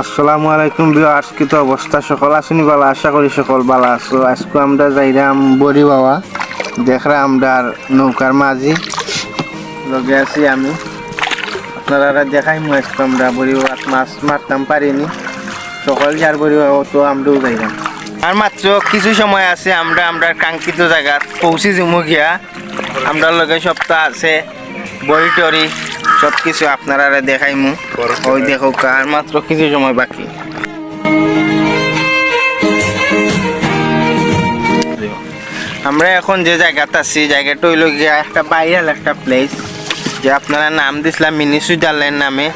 আসসালামু আলাইকুম বিয়ার্স কি তো অবস্থা সকল আসুনি বালা, আশা করি সকল বালা আছো। আজকে আমরা যাইরাম বড়ি বাবা দেখরা আমরা নৌকার মাঝি। লগে আছি আমি। আপনারা দেখাই আজকে আমরা বড়ি বাবা মাছ মারতাম পারিনি। সকল যার বড়ি বাবা তো আমরাও যাইরাম। আর মাত্র কিছু সময় আছে, আমরা আমরা কাঙ্ক্ষিত জায়গা পৌঁছে গিয়া। আমরা লগে সপ্তাহ আছে, বড়ি টরি সব কিছু আপনারা দেখাইমু ওই দেখো আর মাত্র কিছু সময় বাকি। আমরা এখন যে জায়গাতে আছি জায়গাটা হইল গিয়া একটা বাইরাল একটা প্লেস যে আপনারা নাম দিছিলাম মিনি সুইজারল্যান্ড নামে।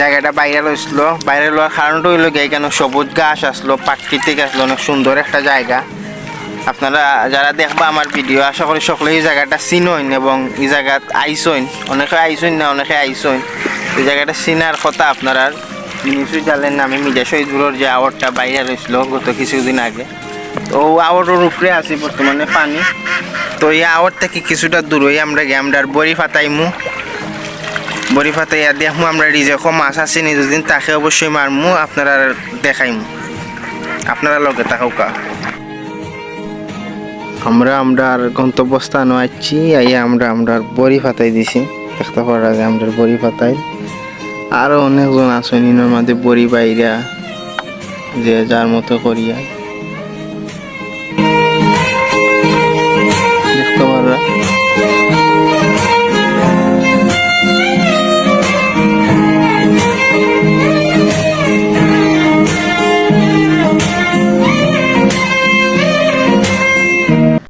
জায়গাটা ভাইরাল হয়েছিল ভাইরাল হওয়ার কারণটা হইল গিয়ে কেন সবুজ গাছ আসলো প্রাকৃতিক আসলো অনেক সুন্দর একটা জায়গা। আপনারা যারা দেখবা আমার ভিডিও আশা করি সকলে এই জায়গাটা চিনইন এবং এই জায়গাত আইসইন। অনেকে আইসইন না, অনেকে আইসইন। এই জায়গাটা চিনার কথা আপনারা নিশ্চয়ই জানলেন নামে মিজা শহীদুরের যে আওয়ারটা বাইরে হয়েছিল গত কিছুদিন আগে। তো আওয়ারের উপরে আছি বর্তমানে পানি। তো এই আওয়ার থেকে কিছুটা দূর হয়ে আমরা গিয়ে, আমরা বড়ি ফাতাইমু। বড়ি ফাতাইয়া দেখমু, আমরা রিজেকো মাছ আছে নিজদিন তাকে অবশ্যই মারমু, আপনারা দেখাইমু। আপনারা লগে তাকাউকা আমরা আমরা গন্তব্যস্থান আছি আইয়া আমরা আমরা বড়ি ফাতাই দিছি। দেখতে পারা যায় আমরা বড়ি ফাতাই আরও অনেকজন আছে ইনোর মধ্যে বড়ি বাইরা, যে যার মতো করিয়া।